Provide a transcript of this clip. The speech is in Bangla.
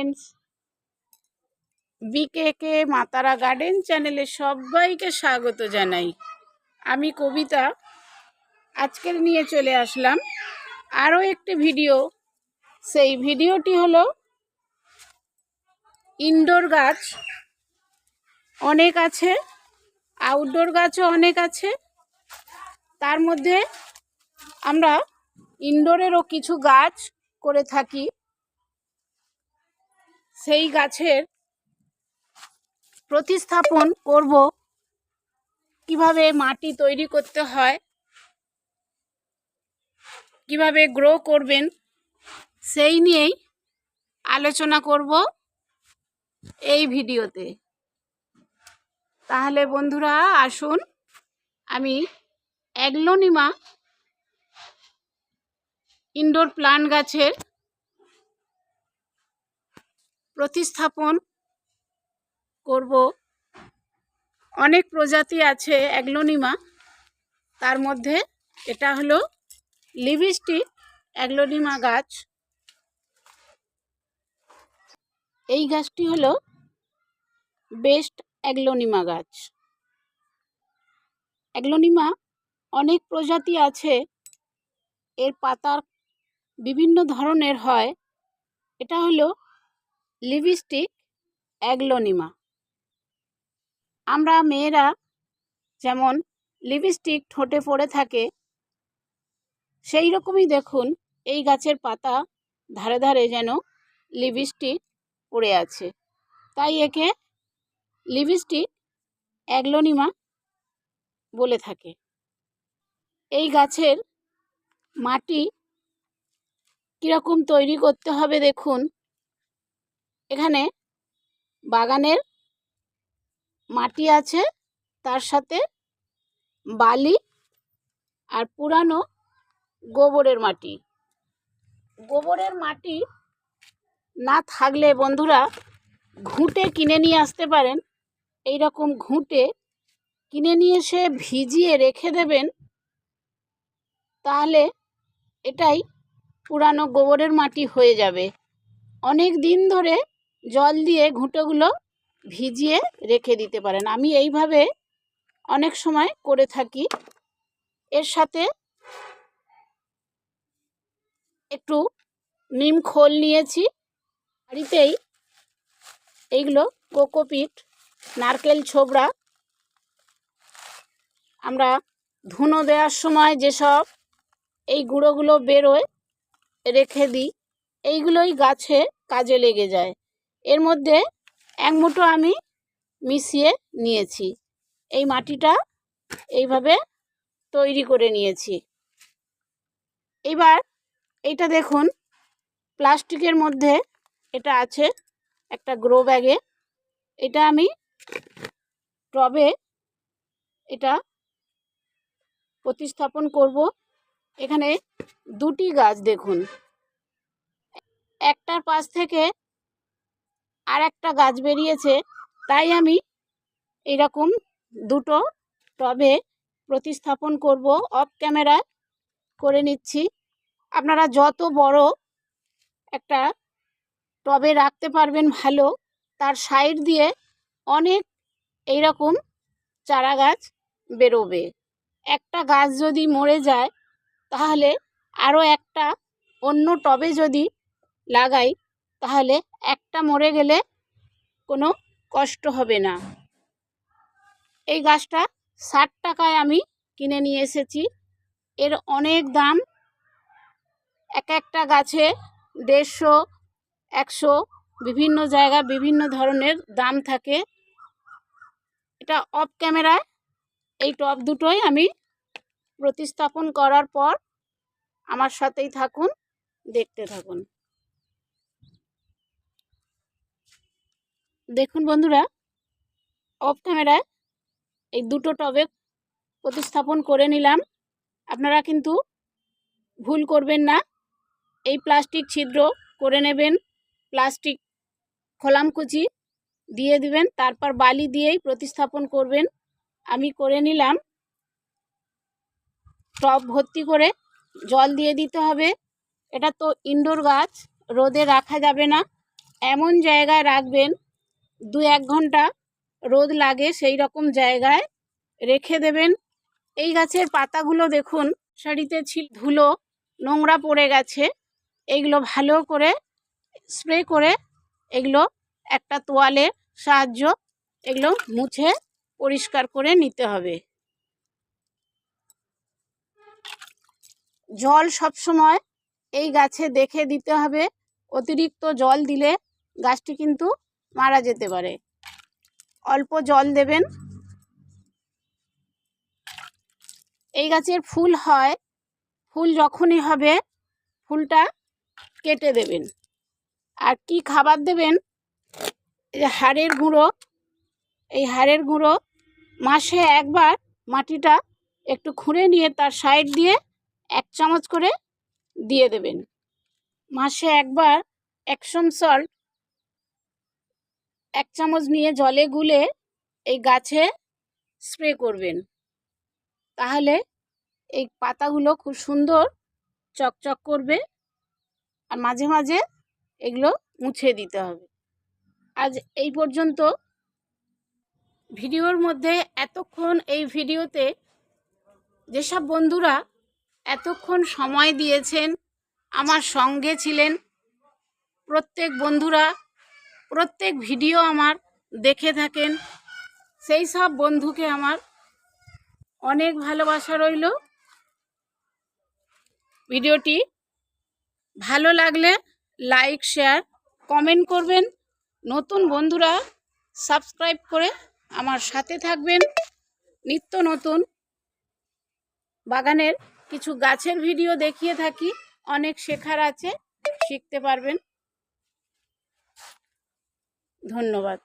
ফ্রেন্ডস বিকেকে মাতারা গার্ডেন চ্যানেলে সবাইকে স্বাগত জানাই। আমি কবিতা, আজকের নিয়ে চলে আসলাম আরও একটি ভিডিও। সেই ভিডিওটি হলো ইনডোর গাছ অনেক আছে, আউটডোর গাছও অনেক আছে। তার মধ্যে আমরা ইনডোরেরও কিছু গাছ করে থাকি। সেই গাছের প্রতিস্থাপন করব। কীভাবে মাটি তৈরি করতে হয়? কীভাবে গ্রো করবেন? সেই নিয়েই আলোচনা করব এই ভিডিওতে। তাহলে বন্ধুরা, আসুন আমি অ্যাগলোনিমা ইনডোর প্লান্ট গাছের প্রতিস্থাপন করব। অনেক প্রজাতি আছে অ্যাগলোনিমা। তার মধ্যে এটা হলো লিভিস্টিক অ্যাগলোনিমা গাছ। এই গাছটি হলো বেস্ট অ্যাগলোনিমা গাছ। অ্যাগলোনিমা অনেক প্রজাতি আছে। এর পাতার বিভিন্ন ধরনের হয়। এটা হলো লিপস্টিক অ্যাগলোনিমা। আমরা মেয়েরা যেমন লিপস্টিক ঠোঁটে পড়ে থাকে, সেই রকমই দেখুন এই গাছের পাতা ধারে ধারে যেন লিপস্টিক পড়ে আছে। তাই একে লিপস্টিক অ্যাগলোনিমা বলে থাকে। এই গাছের মাটি কীরকম তৈরি করতে হবে দেখুন। এখানে বাগানের মাটি আছে, তার সাথে বালি আর পুরানো গোবরের মাটি। গোবরের মাটি না থাকলে বন্ধুরা ঘুঁটে কিনে নিয়ে আসতে পারেন। এই রকম ঘুঁটে কিনে নিয়ে এসে ভিজিয়ে রেখে দেবেন, তাহলে এটাই পুরানো গোবরের মাটি হয়ে যাবে। অনেক দিন ধরে জল দিয়ে ঘুঁটোগুলো ভিজিয়ে রেখে দিতে পারেন। আমি এইভাবে অনেক সময় করে থাকি। এর সাথে একটু নিম খোল নিয়েছি। বাড়িতেই এইগুলো কোকোপিট, নারকেল ছোবড়া আমরা ধুনো দেওয়ার সময় যেসব এই গুঁড়োগুলো বেরোয়, রেখে দিই। এইগুলোই গাছে কাজে লেগে যায়। এর মধ্যে এক মুঠো আমি মিশিয়ে নিয়েছি। এই মাটিটা এইভাবে তৈরি করে নিয়েছি। এবার এইটা দেখুন, প্লাস্টিকের মধ্যে এটা আছে একটা গ্রো ব্যাগে। এটা আমি টবে এটা প্রতিস্থাপন করব। এখানে দুটি গাছ দেখুন। একটার পাশ থেকে আর একটা গাছ বেরিয়েছে। তাই আমি এরকম দুটো টবে প্রতিস্থাপন করব। অফ ক্যামেরায় করে নিচ্ছি। আপনারা যত বড় একটা টবে রাখতে পারবেন ভালো, তার সাইড দিয়ে অনেক এইরকম চারা গাছ বেরোবে। একটা গাছ যদি মরে যায়, তাহলে আরও একটা অন্য টবে যদি লাগাই তাহলে একটা মরে গেলে কোনো কষ্ট হবে না। এই গাছটা ষাট টাকায় আমি কিনে নিয়ে এসেছি। এর অনেক দাম। এক একটা গাছে দেড়শো, একশো, বিভিন্ন জায়গা বিভিন্ন ধরনের দাম থাকে। এটা অফ ক্যামেরায় এই টপ দুটোই আমি প্রতিস্থাপন করার পর আমার সাথেই থাকুন, দেখতে থাকুন। দেখুন বন্ধুরা অফ ক্যামেরায় এই দুটো টবে প্রতিস্থাপন করে নিলাম। আপনারা কিন্তু ভুল করবেন না, এই প্লাস্টিক ছিদ্র করে নেবেন প্লাস্টিক খোলামকুচি দিয়ে দিবেন, তারপর বালি দিয়েই প্রতিস্থাপন করবেন। আমি করে নিলাম টব ভর্তি করে জল দিয়ে দিতে হবে। এটা তো ইনডোর গাছ, রোদে রাখা যাবে না, এমন জায়গায় রাখবেন দু এক ঘণ্টা রোদ লাগে সেই রকম জায়গায় রেখে দেবেন। এই গাছের পাতাগুলো দেখুন, শাড়িতে ছিল ধুলো, নোংরা পড়ে গেছে। এগুলো ভালো করে স্প্রে করে এগুলো একটা তোয়ালের সাহায্য এগুলো মুছে পরিষ্কার করে নিতে হবে। জল সবসময় এই গাছে দেখে দিতে হবে। অতিরিক্ত জল দিলে গাছটি কিন্তু মারা যেতে পারে। অল্প জল দেবেন। এই গাছের ফুল হয়। ফুল যখনই হবে, ফুলটা কেটে দেবেন। আর কি খাবার দেবেন? হাড়ের গুঁড়ো। এই হাড়ের গুঁড়ো মাসে একবার মাটিটা একটু খুঁড়ে নিয়ে তার সাইড দিয়ে এক চামচ করে দিয়ে দেবেন। মাসে একবার একশন সল্ট এক চামচ নিয়ে জলে গুলে এই গাছে স্প্রে করবেন। তাহলে এই পাতাগুলো খুব সুন্দর চকচক করবে আর মাঝে মাঝে এগুলো মুছে দিতে হবে। আজ এই পর্যন্ত। ভিডিওর মধ্যে এতক্ষণ এই ভিডিওতে যেসব বন্ধুরা এতক্ষণ সময় দিয়েছেন, আমার সঙ্গে ছিলেন প্রত্যেক বন্ধুরা প্রত্যেক ভিডিও আমার দেখে থাকেন। সেই সব বন্ধুকে আমার অনেক ভালোবাসা রইল। ভিডিওটি ভালো লাগলে লাইক, শেয়ার, কমেন্ট করবেন। নতুন বন্ধুরা সাবস্ক্রাইব করে আমার সাথে থাকবেন। নিত্য নতুন বাগানের কিছু গাছের ভিডিও দেখিয়ে থাকি। অনেক শেখার আছে, শিখতে পারবেন। ধন্যবাদ।